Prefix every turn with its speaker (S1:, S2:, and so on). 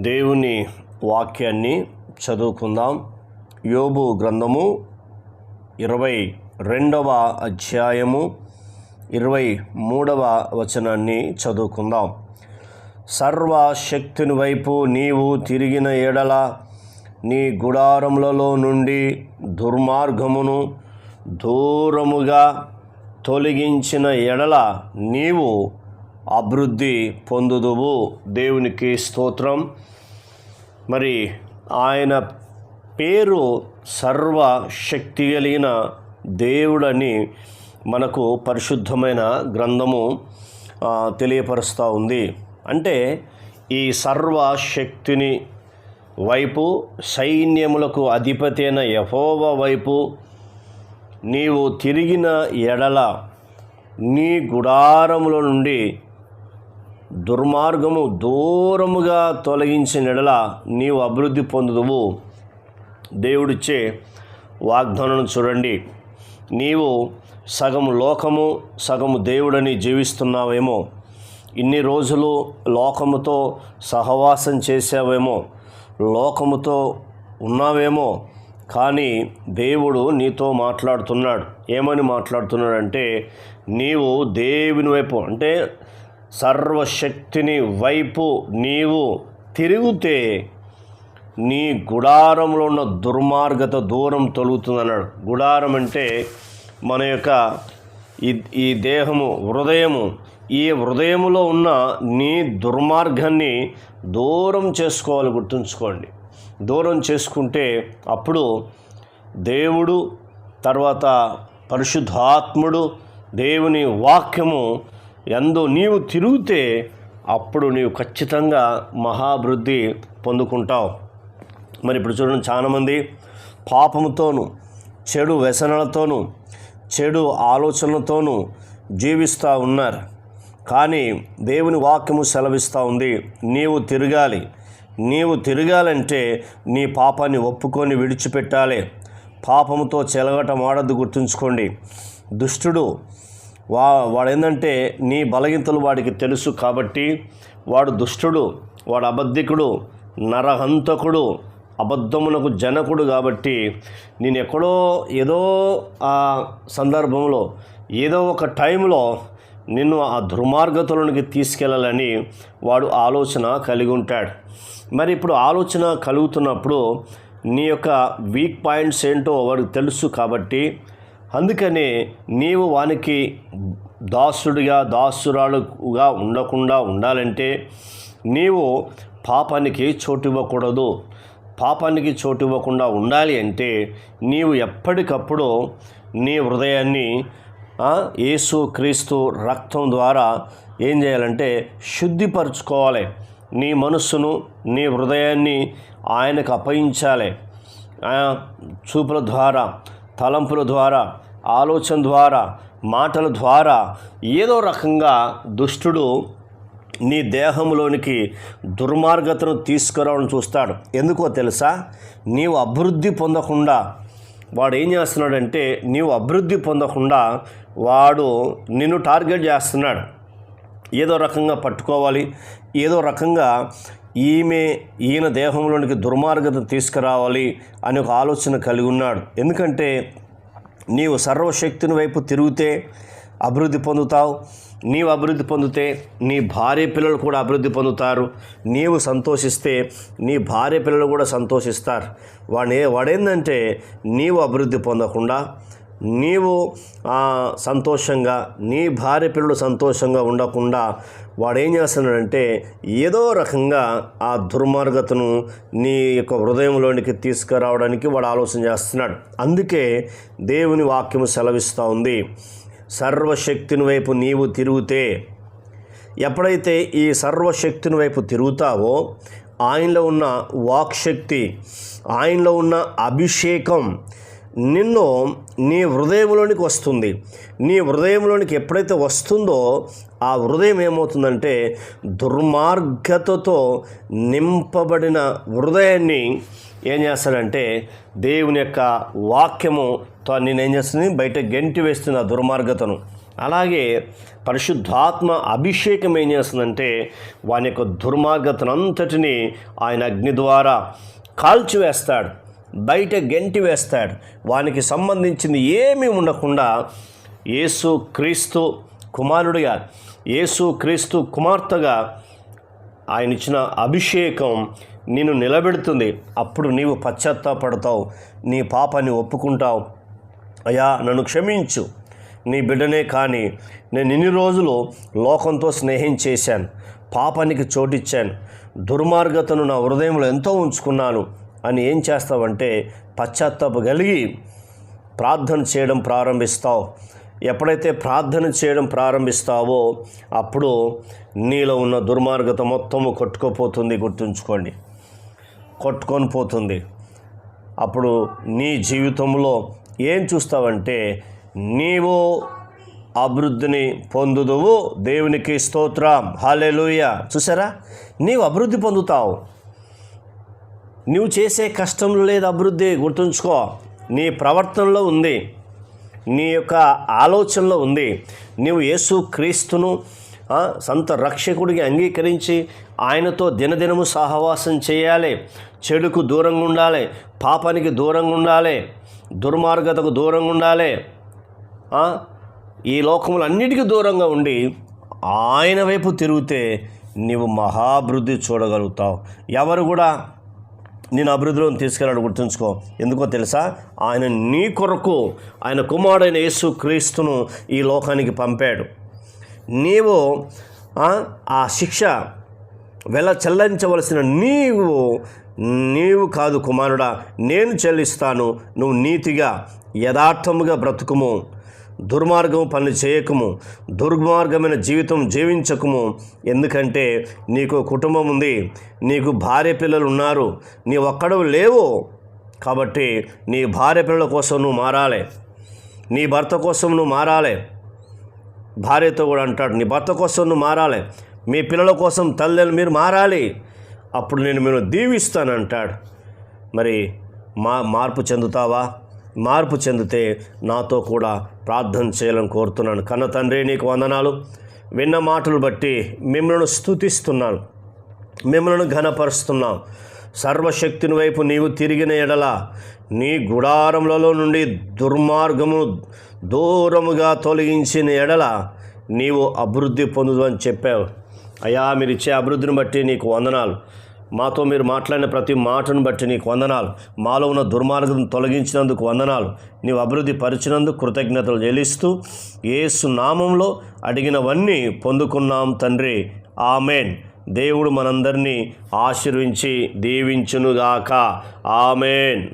S1: దేవుని వాక్యాన్ని చదువుకుందాం. యోబు గ్రంథము ఇరవై రెండవ అధ్యాయము ఇరవై మూడవ వచనాన్ని చదువుకుందాం. సర్వశక్తిని వైపు నీవు తిరిగిన ఎడల నీ గుడారములలో నుండి దుర్మార్గమును దూరముగా తొలగించిన ఎడల నీవు అభివృద్ధి పొందుదువు. దేవునికి స్తోత్రం. మరి ఆయన పేరు సర్వశక్తి కలిగిన దేవుడని మనకు పరిశుద్ధమైన గ్రంథము తెలియపరుస్తూ ఉంది. అంటే ఈ సర్వశక్తిని వైపు సైన్యములకు అధిపతి అయిన యహోవ వైపు నీవు తిరిగిన ఎడల నీ గుడారముల నుండి దుర్మార్గము దూరముగా తొలగించినడల నీవు అభివృద్ధి పొందుదువు. దేవుడిచ్చే వాగ్దానం చూడండి. నీవు సగము లోకము సగము దేవుడని జీవిస్తున్నావేమో. ఇన్ని రోజులు లోకముతో సహవాసం చేసావేమో లోకముతో ఉన్నావేమో. కానీ దేవుడు నీతో మాట్లాడుతున్నాడు. ఏమని మాట్లాడుతున్నాడంటే నీవు దేవుని వైపు అంటే సర్వశక్తిని వైపు నీవు తిరిగితే నీ గుడారంలో ఉన్న దుర్మార్గత దూరం తొలుగుతుంది అన్నాడు గుడారం అంటే మన యొక్క ఈ ఈ దేహము హృదయము. ఈ హృదయములో ఉన్న నీ దుర్మార్గాన్ని దూరం చేసుకోవాలి గుర్తుంచుకోండి. దూరం చేసుకుంటే అప్పుడు దేవుడు తర్వాత పరిశుద్ధాత్ముడు దేవుని వాక్యము ఎందు నీవు తిరిగితే అప్పుడు నీవు ఖచ్చితంగా మహాభివృద్ధి పొందుకుంటావు. మరి ఇప్పుడు చూడండి చాలామంది పాపముతోనూ చెడు వ్యసనాలతోనూ చెడు ఆలోచనలతోనూ జీవిస్తూ ఉన్నారు. కానీ దేవుని వాక్యము సెలవిస్తూ ఉంది నీవు తిరగాలి. నీవు తిరగాలంటే నీ పాపాన్ని ఒప్పుకొని విడిచిపెట్టాలి. పాపముతో చెలగటం ఆడద్దు గుర్తుంచుకోండి. దుష్టుడు వా వాడు ఏంటంటే నీ బలగింతలు వాడికి తెలుసు కాబట్టి వాడు దుష్టుడు వాడు అబద్ధికుడు నరహంతకుడు అబద్ధమునకు జనకుడు కాబట్టి నేను ఎక్కడో ఏదో ఆ సందర్భంలో ఏదో ఒక టైంలో నిన్ను ఆ దుర్మార్గతలోనికి తీసుకెళ్ళాలని వాడు ఆలోచన కలిగి ఉంటాడు. మరి ఇప్పుడు ఆలోచన కలుగుతున్నప్పుడు నీ యొక్క వీక్ పాయింట్స్ ఏంటో వాడికి తెలుసు కాబట్టి అందుకనే నీవు వానికి దాసుడిగా దాసురాలుగా ఉండకుండా ఉండాలంటే నీవు పాపానికి చోటు ఇవ్వకూడదు పాపానికి చోటు ఇవ్వకుండా ఉండాలి అంటే నీవు ఎప్పటికప్పుడు నీ హృదయాన్ని యేసు క్రీస్తు రక్తం ద్వారా ఏం చేయాలంటే శుద్ధిపరచుకోవాలి. నీ మనస్సును నీ హృదయాన్ని ఆయనకు అప్పగించాలి. చూపుల ద్వారా తలంపుల ద్వారా ఆలోచన ద్వారా మాటల ద్వారా ఏదో రకంగా దుష్టుడు నీ దేహంలోనికి దుర్మార్గతను తీసుకురావడం చూస్తాడు. ఎందుకో తెలుసా? నీవు అభివృద్ధి పొందకుండా వాడు ఏం చేస్తున్నాడంటే నీవు అభివృద్ధి పొందకుండా వాడు నిన్ను టార్గెట్ చేస్తున్నాడు. ఏదో రకంగా పట్టుకోవాలి ఏదో రకంగా ఈమె ఈయన దేహంలోనికి దుర్మార్గత తీసుకురావాలి అని ఒక ఆలోచన కలిగి ఉన్నాడు. ఎందుకంటే నీవు సర్వశక్తిని వైపు తిరిగితే అభివృద్ధి పొందుతావు. నీవు అభివృద్ధి పొందితే నీ భార్య పిల్లలు కూడా అభివృద్ధి పొందుతారు. నీవు సంతోషిస్తే నీ భార్య పిల్లలు కూడా సంతోషిస్తారు. వాడే వాడేందంటే నీవు అభివృద్ధి పొందకుండా నీవు సంతోషంగా నీ భార్య పిల్లలు సంతోషంగా ఉండకుండా వాడు ఏం చేస్తున్నాడంటే ఏదో రకంగా ఆ దుర్మార్గతను నీ యొక్క హృదయంలోనికి తీసుకురావడానికి వాడు ఆలోచన చేస్తున్నాడు. అందుకే దేవుని వాక్యము సెలవిస్తూ ఉంది. సర్వశక్తిని వైపు నీవు తిరిగితే ఎప్పుడైతే ఈ సర్వశక్తిని వైపు తిరుగుతావో ఆయనలో ఉన్న వాక్శక్తి ఆయనలో ఉన్న అభిషేకం నిన్ను నీ హృదయంలోనికి వస్తుంది. నీ హృదయంలోనికి ఎప్పుడైతే వస్తుందో ఆ హృదయం ఏమవుతుందంటే దుర్మార్గతతో నింపబడిన హృదయాన్ని ఏం చేస్తాడంటే దేవుని యొక్క వాక్యము తో నేను ఏం చేస్తుంది? బయట గెంటి వేస్తుంది ఆ దుర్మార్గతను. అలాగే పరిశుద్ధాత్మ అభిషేకం ఏం చేస్తుందంటే వాని యొక్క దుర్మార్గతనంతటిని ఆయన అగ్ని ద్వారా కాల్చివేస్తాడు. బయట గెంటి వేస్తాడు. వానికి సంబంధించింది ఏమీ ఉండకుండా యేసు క్రీస్తు కుమారుడిగా యేసు క్రీస్తు కుమార్తెగా ఆయన ఇచ్చిన అభిషేకం నిన్ను నిలబెడుతుంది. అప్పుడు నీవు పశ్చాత్తాపడతావు. నీ పాపాన్ని ఒప్పుకుంటావు. అయ్యా నన్ను క్షమించు. నీ బిడ్డనే కానీ నేను ఇన్ని రోజులు లోకంతో స్నేహం చేశాను. పాపానికి చోటిచ్చాను. దుర్మార్గతను నా హృదయంలో ఎంతో ఉంచుకున్నాను. అని ఏం చేస్తావంటే పశ్చాత్తాప కలిగి ప్రార్థన చేయడం ప్రారంభిస్తావు. ఎప్పుడైతే ప్రార్థన చేయడం ప్రారంభిస్తావో అప్పుడు నీలో ఉన్న దుర్మార్గత మొత్తము కొట్టుకోపోతుంది గుర్తుంచుకోండి. కొట్టుకొని పోతుంది. అప్పుడు నీ జీవితంలో ఏం చూస్తావంటే నీవు అభివృద్ధిని పొందుదువు దేవునికి స్తోత్రం. హాలేలుయ చూసారా? నీవు అభివృద్ధి పొందుతావు. నువ్వు చేసే కష్టంలో లేదు అభివృద్ధి గుర్తుంచుకో. నీ ప్రవర్తనలో ఉంది. నీ యొక్క ఆలోచనలో ఉంది. నీవు యేసు క్రీస్తును సంత రక్షకుడికి అంగీకరించి ఆయనతో దినదినము సహవాసం చేయాలి. చెడుకు దూరంగా ఉండాలి. పాపానికి దూరంగా ఉండాలి. దుర్మార్గతకు దూరంగా ఉండాలి. ఈ లోకములు అన్నిటికీ దూరంగా ఉండి ఆయన వైపు తిరిగితే నీవు మహాభివృద్ధి చూడగలుగుతావు. ఎవరు కూడా నేను అభివృద్ధిలో తీసుకెళ్ళాడు గుర్తుంచుకో. ఎందుకో తెలుసా? ఆయన నీ కొరకు ఆయన కుమారుడైన యేసు క్రీస్తును ఈ లోకానికి పంపాడు. నీవు ఆ, శిక్ష వెల చెల్లించవలసిన నీవు నీవు కాదు కుమారుడా నేను చెల్లిస్తాను. నువ్వు నీతిగా యథార్థముగా బ్రతుకుము. దుర్మార్గం పనులు చేయకము దుర్మార్గమైన జీవితం జీవించకము. ఎందుకంటే నీకు కుటుంబం ఉంది నీకు భార్య పిల్లలు ఉన్నారు నీ ఒక్కడవు లేవు. కాబట్టి నీ భార్య పిల్లల కోసం నువ్వు మారాలి. నీ భర్త కోసం నువ్వు మారాలి. భార్యతో కూడా అంటాడు నీ భర్త కోసం నువ్వు మారాలి. మీ పిల్లల కోసం తల్లిని మీరు మారాలి. అప్పుడు నేను మీరు దీవిస్తాను అంటాడు. మరి మా మార్పు చెందుతావా? మార్పు చెందితే నాతో కూడా ప్రార్థన చేయాలని కోరుతున్నాను. కన్న తండ్రి నీకు వందనాలు. విన్న మాటలు బట్టి మిమ్మల్ని స్తుతిస్తున్నాను. మిమ్మల్ని ఘనపరుస్తున్నాం. సర్వశక్తిని వైపు నీవు తిరిగిన ఎడల నీ గుడారములలో నుండి దుర్మార్గము దూరముగా తొలగించిన ఎడల నీవు అభివృద్ధి పొందుదని అని చెప్పావు. అయ్యా మీరు ఇచ్చే అభివృద్ధిని బట్టి నీకు వందనాలు. మాతో మీరు మాట్లాడిన ప్రతి మాటను బట్టి నీకు వందనాలు. మాలో ఉన్న దుర్మార్గం తొలగించినందుకు వందనాలు. నీవు అభివృద్ధి పరిచినందుకు కృతజ్ఞతలు చెల్లిస్తూ ఏసు నామంలో అడిగినవన్నీ పొందుకున్నాం తండ్రి. ఆమెన్. దేవుడు మనందరినీ ఆశీర్వించి దీవించునుగాక. ఆమెన్.